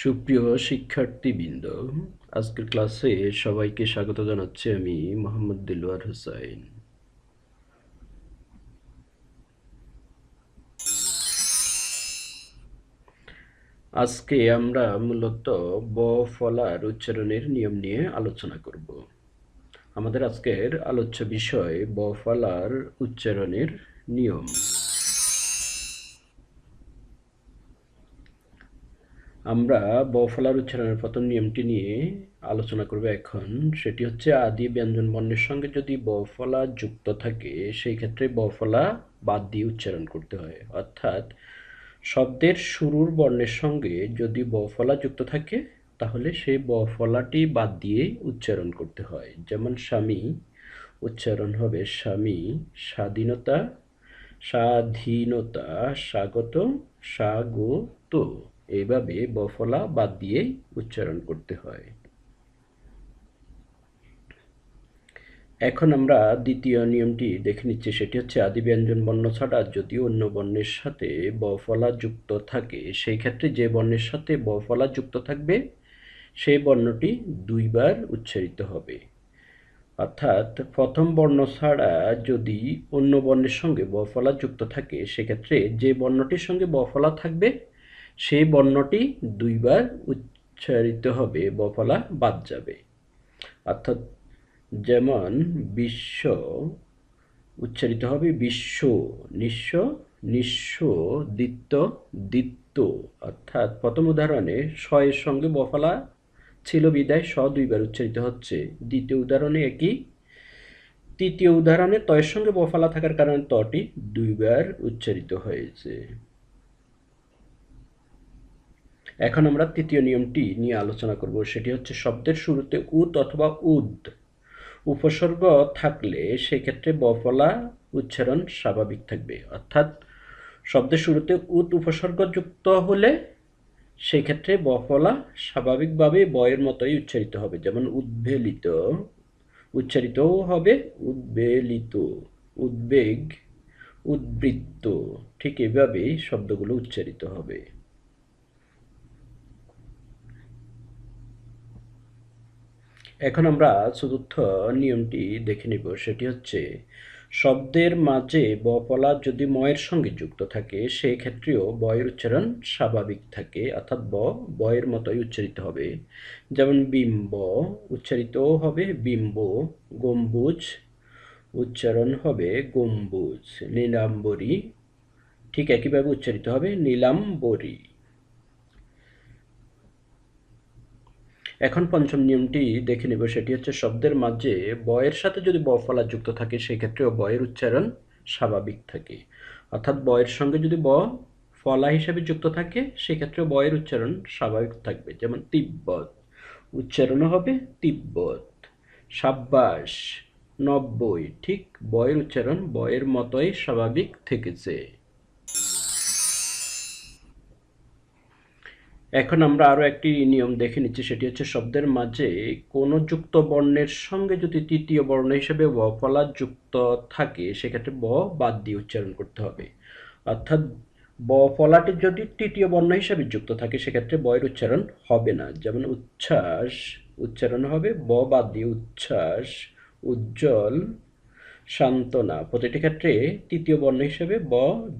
সুপ্রিয় শিক্ষার্থীবৃন্দ, আজকের ক্লাসে সবাইকে স্বাগত জানাচ্ছি আমি মোহাম্মদ দিলওয়ার হোসাইন। আজকে আমরা মূলত ব ফলার উচ্চারণের নিয়ম নিয়ে আলোচনা করব। আমাদের আজকের আলোচ্য বিষয় ব ফলার উচ্চারণের নিয়ম। আমরা বফলার উচ্চারণের প্রথম নিয়মটি নিয়ে আলোচনা করব এখন। সেটি হচ্ছে আদি ব্যঞ্জন বর্ণের সঙ্গে যদি বফলা যুক্ত থাকে, সেই ক্ষেত্রে বফলা বাদ দিয়ে উচ্চারণ করতে হয়। অর্থাৎ শব্দের শুরুর বর্ণের সঙ্গে যদি বফলা যুক্ত থাকে, তাহলে সেই বফলাটি বাদ দিয়ে উচ্চারণ করতে হয়। যেমন স্বামী, উচ্চারণ হবে স্বামী, স্বাধীনতা স্বাধীনতা, স্বাগত স্বাগত। এইভাবে বফলা বাদ দিয়ে উচ্চারণ করতে হয়। এখন আমরা দ্বিতীয় নিয়মটি দেখে নিচ্ছি, সেটি হচ্ছে আদি ব্যঞ্জন বর্ণ ছাড়া যদি অন্য বর্ণের সাথে বফলা যুক্ত থাকে, সেই ক্ষেত্রে যে বর্ণের সাথে বফলা যুক্ত থাকবে, সেই বর্ণটি দুইবার উচ্চারিত হবে। অর্থাৎ প্রথম বর্ণ ছাড়া যদি অন্য বর্ণের সঙ্গে বফলা যুক্ত থাকে, সেক্ষেত্রে যে বর্ণটির সঙ্গে বফলা থাকবে সেই বর্ণটি দুইবার উচ্চারিত হবে, বফলা বাদ যাবে। অর্থাৎ যেমন বিশ্ব উচ্চারিত হবে বিশ্ব, নিঃস্ব নিঃস্ব, দ্বিত্ব দ্বিত্ব। অর্থাৎ প্রথম উদাহরণে এর সঙ্গে বফলা ছিল বিদায় স দুইবার উচ্চারিত হচ্ছে। দ্বিতীয় উদাহরণে একই। তৃতীয় উদাহরণে তয়ের সঙ্গে বফলা থাকার কারণে তটি দুইবার উচ্চারিত হয়েছে। এখন আমরা তৃতীয় নিয়মটি নিয়ে আলোচনা করব, সেটি হচ্ছে শব্দের শুরুতে উত অথবা উদ। উপসর্গ থাকলে সেক্ষেত্রে বফলা উচ্চারণ স্বাভাবিক থাকবে। অর্থাৎ শব্দের শুরুতে উত উপসর্গযুক্ত হলে সেক্ষেত্রে বফলা স্বাভাবিকভাবে বয়ের মতোই উচ্চারিত হবে। যেমন উদ্বেলিত উচ্চারিতও হবে উদ্বেলিত, উদ্বেগ, উদ্বৃত্ত। ঠিক এভাবেই শব্দগুলো উচ্চারিত হবে। এখন আমরা চতুর্থ নিয়মটি দেখে নিব। সেটি হচ্ছে, শব্দের মাঝে বপলা যদি ময়ের সঙ্গে যুক্ত থাকে সেই ক্ষেত্রেও বয়ের উচ্চারণ স্বাভাবিক থাকে, অর্থাৎ ব বয়ের মতোই উচ্চারিত হবে। যেমন বিম্ব উচ্চারিতও হবে, বিম্ব গম্বুজ উচ্চারণ হবে, গম্বুজ। নীলাম্বরী ঠিক একইভাবে উচ্চারিত হবে, নীলাম্বরী। এখন পঞ্চম নিয়মটি দেখে নেব, সেটি হচ্ছে শব্দের মাঝে বয়ের সাথে যদি ব ফলা যুক্ত থাকে, সেক্ষেত্রেও বয়ের উচ্চারণ স্বাভাবিক থাকে। অর্থাৎ বয়ের সঙ্গে যদি ব ফলা হিসাবে যুক্ত থাকে, সেক্ষেত্রেও বয়ের উচ্চারণ স্বাভাবিক থাকবে। যেমন তিব্বত উচ্চারণ হবে তিব্বত। সাব্বাস নব্বই, ঠিক বয়ের উচ্চারণ বয়ের মতোই স্বাভাবিক থেকেছে। এখন আমরা আরও একটি নিয়ম দেখে নিচ্ছি, সেটি হচ্ছে শব্দের মাঝে কোনো যুক্ত বর্ণের সঙ্গে যদি তৃতীয় বর্ণ হিসেবে ব ফলা যুক্ত থাকে, সেক্ষেত্রে ব বাদ দিয়ে উচ্চারণ করতে হবে। অর্থাৎ ব ফলাটি যদি তৃতীয় বর্ণ হিসেবে যুক্ত থাকে, সেক্ষেত্রে বয়ের উচ্চারণ হবে না। যেমন উচ্ছ্বাস উচ্চারণ হবে, ব বাদ দিয়ে উচ্ছ্বাস, উজ্জ্বল, সান্ত্বনা। প্রতিটি ক্ষেত্রে তৃতীয় বর্ণ হিসেবে ব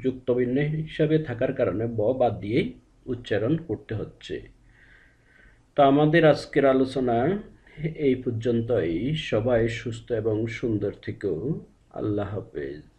যুক্ত বর্ণ হিসাবে থাকার কারণে ব বাদ দিয়েই উচ্চারণ করতে হচ্ছে। তো আমাদের আজকের আলোচনা এই পর্যন্তই। সবাই সুস্থ এবং সুন্দর থেকেও আল্লাহ হাফেজ।